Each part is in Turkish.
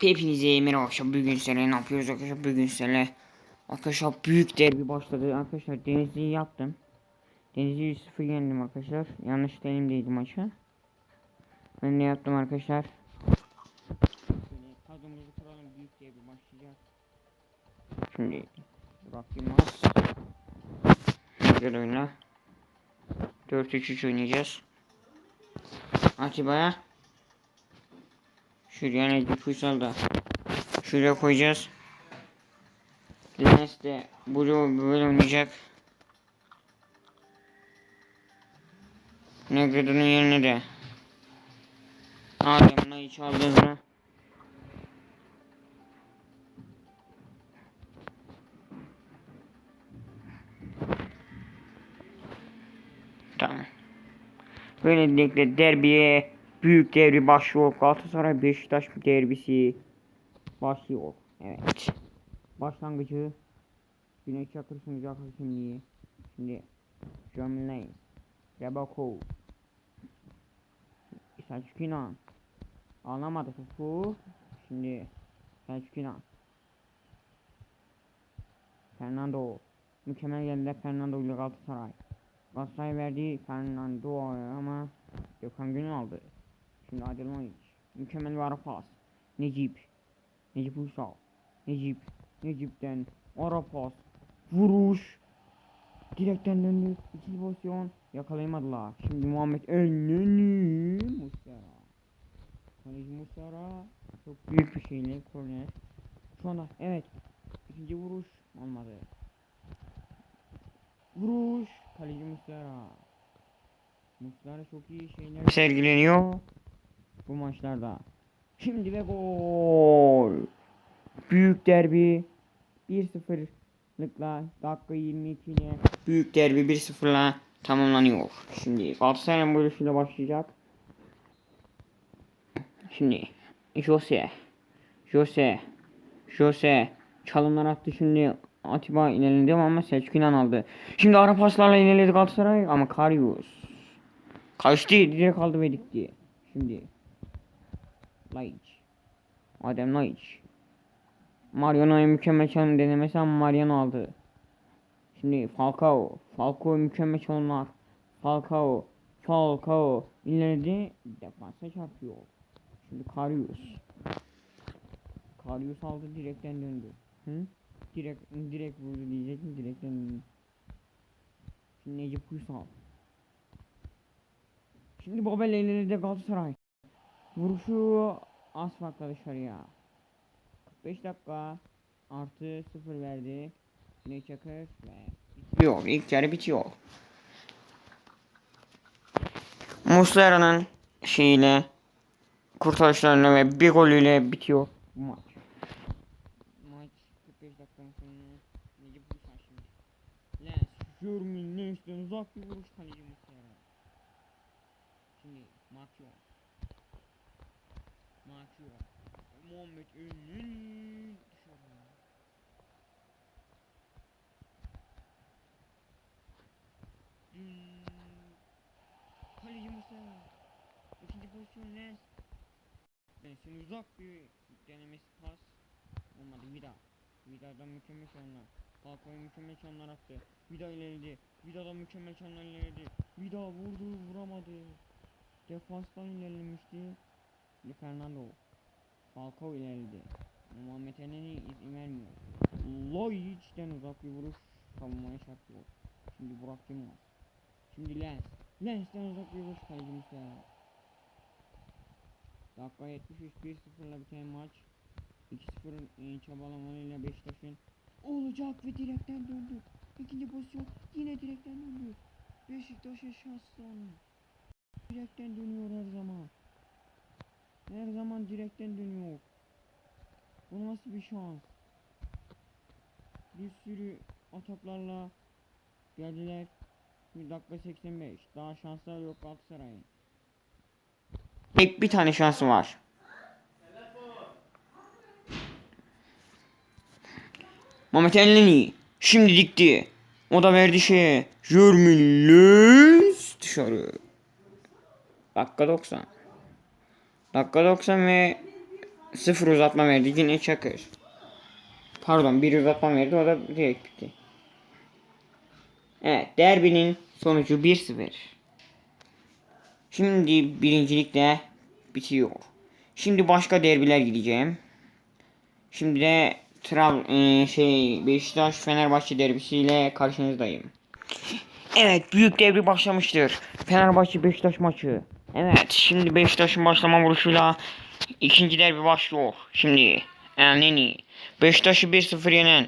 Hepinize merhaba arkadaşlar. Bugün sizlerle ne yapıyoruz arkadaşlar? Bugün sizlerle arkadaşlar büyük derbi başladı. Arkadaşlar Denizli'yi yaptım. Denizli'yi 0 yendim arkadaşlar. Yanlış elimdeydi maçı. Ben ne yaptım arkadaşlar? Kadromuzu kuralım. Büyük derbi başlayacak. Şimdi Burak Yılmaz. Güzel oyna. 4-3-3 oynayacağız. Atiba'ya Şuraya Necip Uysal da şuraya koyacağız. Lens de Blue böyle oynayacak. Negredo'nun yerine de Adem Naiç aldınız mı? Tamam. Böylelikle derbiye büyük derbi başlıyor. Galatasaray Beşiktaş derbisi başlıyor. Evet. Başlangıcı Güneş Çakır sunacak hakemliği. Şimdi German Lane. Rebako. Selçuk İnan. Anlamadı topu. Şimdi Selçuk İnan. Fernando. Mükemmel geldiler Fernando ile Galatasaray. Galatasaray verdi Fernando ama Gökhan Gönül aldı. Şimdi Adil Maiç. Mükemmel bir ara pas. Necip. Necip Uysal. Necip. Necip'ten ara pas. Vuruş. Direkten döndü. İkili pozisyon. Yakalayamadılar. Şimdi Muhammed Elneni. Muslera. Kaleci Muslera. Çok büyük bir şeyle korner. Anda evet. İkinci vuruş olmadı. Vuruş. Kaleci Muslera. Muslera çok iyi şeyler sergileniyor bu maçlarda. Şimdi ve gol. Büyük derbi 1-0'lıkla dakika 22 ile büyük derbi 1-0'la tamamlanıyor. Şimdi Galatasaray'ın bölüşüyle başlayacak. Şimdi Jose Jose Jose çalımlar attı şimdi Atiba ilerledi ama Selçuk aldı. Şimdi ara paslarla ilerledi Galatasaray ama Karius kaçtı direkt aldı ve dikti. Şimdi Laiç Adem Laiç Mariano'ya mükemmel çalım denemesi ama Mariano aldı. Şimdi Falcao Falcao mükemmel çalımlar Falcao Falcao ileride defansa çarpıyor. Şimdi Karius Karius aldı direkten döndü. Hı? Direkt direkt vurdu diyecektim direkten döndü. Şimdi Necip Uysal. Şimdi Babel ileride Galatasaray. Vuruşu az farkla dışarıya. 45 dakika artı 0 verdi. Güney Çakır ve bitiyor. İlk yarı bitiyor. Muslera'nın şeyiyle kurtarışlarıyla ve bir golüyle bitiyor bu maç. Maç 45 dakikanın sonuna Necip Uysal şimdi. Lens, Jürmin, Lens'ten uzak bir vuruş kaleci Muslera. Şimdi Mateo. Mateo. Muhammed Ünlü dışarı. Hmm. Kaleci. İkinci pozisyon Lens. Lens'in uzak bir denemesi pas. Olmadı Vida. Vida'dan mükemmel şanlar. Falcao'ya mükemmel şanlar attı. Vida ilerledi. Vida'dan mükemmel şanlar ilerledi. Vida vurdu vuramadı. Defanstan ilerlemişti. Fernando. Falcao ilerledi. Muhammed Eren'e izin vermiyor. Loic'den uzak bir vuruş savunmaya çarpıyor. Şimdi Burak Yılmaz. Şimdi Lens. Lens'ten uzak bir vuruş kalecimiz. Dakika 73 1-0'la biten maç. 2-0 e, çabalamalarıyla Beşiktaş'ın olacak ve direkten döndü. İkinci pozisyon yine direkten döndü. Beşiktaş'a şanslan. Direkten dönüyor her zaman. Her zaman direkten dönüyor. Bu nasıl bir şans? Bir sürü ataklarla geldiler. Bir dakika 85. Daha şanslar yok Galatasaray'ın. Tek bir tane şansı var. Mehmet Elneni şimdi dikti. O da verdi şeye. Jürmünlüz dışarı. Dakika 90. Dakika 90 ve sıfır uzatma verdi. Yine Çakır. Pardon bir uzatma verdi. O da direkt bitti. Evet derbinin sonucu 1-0. Şimdi birincilik de bitiyor. Şimdi başka derbiler gideceğim. Şimdi de Trab e, şey Beşiktaş Fenerbahçe derbisiyle karşınızdayım. Evet büyük devri başlamıştır. Fenerbahçe Beşiktaş maçı. Evet şimdi Beşiktaş'ın başlama vuruşuyla ikinci derbi başlıyor. Şimdi Elneni Beşiktaş'ı 1-0 yenen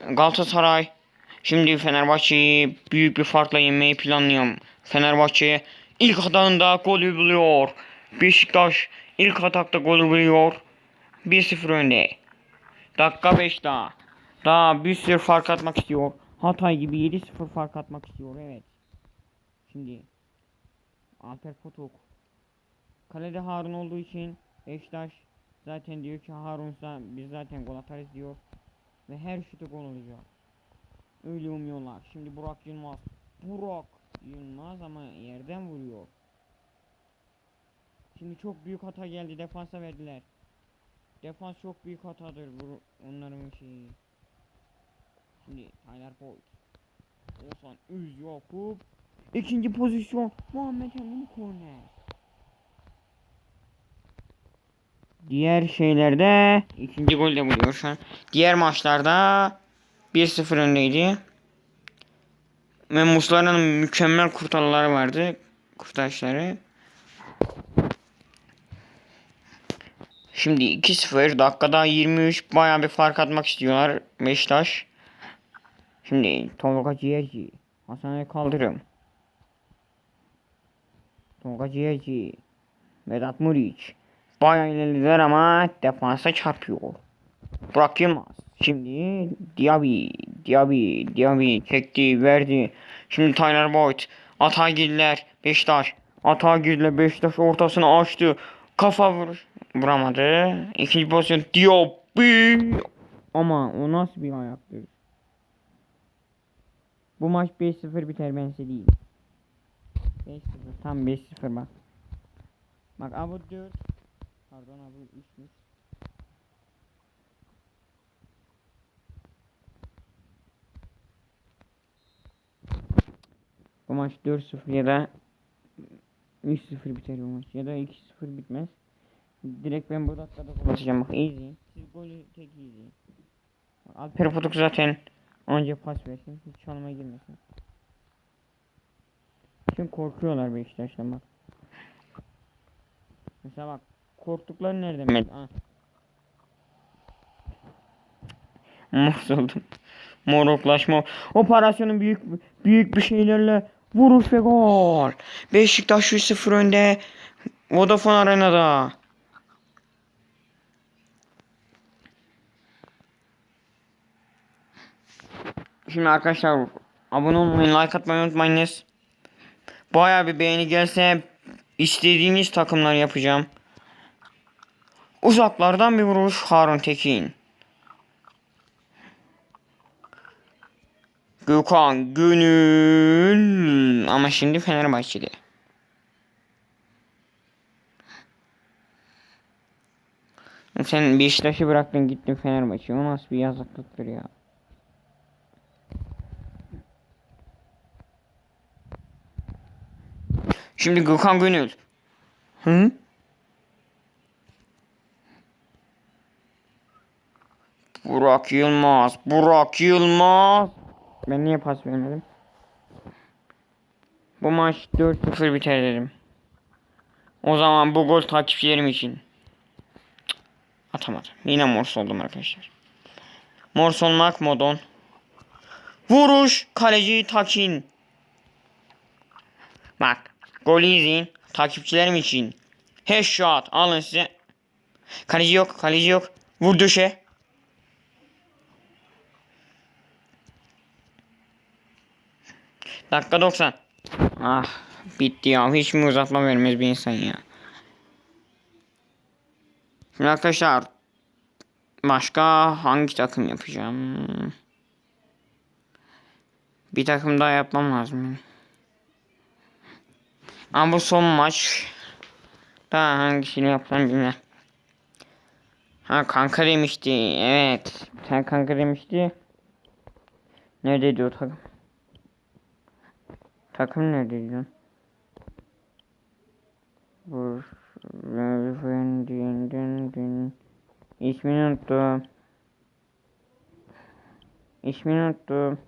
Galatasaray Şimdi Fenerbahçe'yi büyük bir farkla yenmeyi planlıyorum. Fenerbahçe ilk atağında golü buluyor. Beşiktaş ilk atakta golü buluyor. 1-0 önde. Dakika 5 daha. Daha bir sürü fark atmak istiyor. Hatay gibi 7-0 fark atmak istiyor. Evet. Şimdi Alper Potuk. Kalede Harun olduğu için Beşiktaş zaten diyor ki Harun'sa biz zaten gol atarız diyor. Ve her şutu gol olacak. Öyle umuyorlar. Şimdi Burak Yılmaz. Burak Yılmaz ama yerden vuruyor. Şimdi çok büyük hata geldi. Defansa verdiler. Defans çok büyük hatadır bu onların şeyi. Şimdi Tyler Boyd. Oğuzhan Üz Yakup. İkinci pozisyon Muhammed Emin korner. Diğer şeylerde ikinci gol de buluyor şu an. Diğer maçlarda 1-0 öndeydi. Ve Muslara'nın mükemmel kurtarıları vardı. Kurtarışları. Şimdi 2-0 dakikada 23 bayağı bir fark atmak istiyorlar Beşiktaş. Şimdi Tolga Ciğerci. Hasan Ali Kaldırım. Tolga Ciğerci. Vedat Muriç. Bayağı ilerlediler ama defansa çarpıyor. Burak Yılmaz. Şimdi Diaby, Diaby, Diaby çekti, verdi. Şimdi Tyler Boyd. Atağa girdiler. Beşiktaş. Atağa girdiler. Beşiktaş ortasını açtı. Kafa vuruş. Vuramadı. İkinci pozisyon Diaby. Ama o nasıl bir ayaktır? Bu maç 5-0 biter ben size. 5-0 tam 5-0 bak. Bak Abu 4 Pardon Abu 3'müş. Bu maç 4-0 ya da 3-0 biter bu maç ya da 2-0 bitmez. Direkt ben bu dakikada gol atacağım bak izleyin. Siz golü tek. Bak, Alper Potuk zaten önce pas versin hiç çalıma girmesin. Şimdi korkuyorlar Beşiktaş'tan bak. Mesela bak korktukları nereden belli? Ha. Mahvoldum. Moruklaşma. Operasyonun büyük büyük bir şeylerle vuruş ve gol. Beşiktaş 3-0 önde. Vodafone Arena'da. Şimdi arkadaşlar abone olmayı, like atmayı unutmayınız. Baya bir beğeni gelse istediğiniz takımlar yapacağım. Uzaklardan bir vuruş Harun Tekin. Gökhan Gönül ama şimdi Fenerbahçe'de. Sen Beşiktaş'ı bıraktın gittin Fenerbahçe'ye. O nasıl bir yazıklıktır ya. Şimdi Gökhan Gönül. Hı? Burak Yılmaz. Burak Yılmaz. Ben niye pas vermedim? Bu maç 4-0 biter dedim. O zaman bu gol takipçilerim için. Atamadım. Yine mors oldum arkadaşlar. Mors olmak modon. Vuruş kaleci Takin. Bak golü izleyin. Takipçilerim için. Headshot alın size. Kaleci yok kaleci yok. Vur döşe. Dakika 90. Ah bitti ya. Hiç mi uzatma vermez bir insan ya. Şimdi arkadaşlar başka hangi takım yapacağım? Bir takım daha yapmam lazım. Ama bu son maç. Daha hangisini yapsam bilmem. Ha kanka demişti. Evet. Sen kanka demişti. Neredeydi o takım? Takım neredeydi lan? Bu din din din din. İsmini unuttum. İsmini unuttum.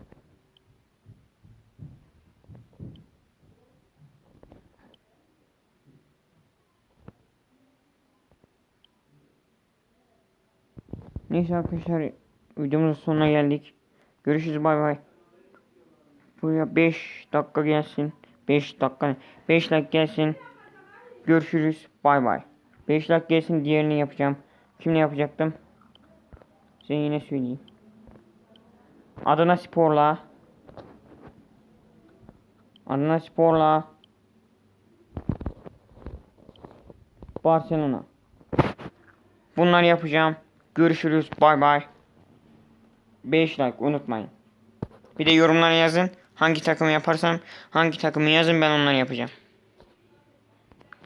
Neyse arkadaşlar videomuzun sonuna geldik. Görüşürüz bay bay. Buraya 5 dakika gelsin. 5 dakika 5 like gelsin. Görüşürüz bay bay. 5 like gelsin diğerini yapacağım. Kimle yapacaktım? Size yine söyleyeyim. Adana Spor'la Adana Spor'la Barcelona. Bunları yapacağım. Görüşürüz. Bay bay. 5 like unutmayın. Bir de yorumlara yazın. Hangi takımı yaparsam hangi takımı yazın ben onları yapacağım.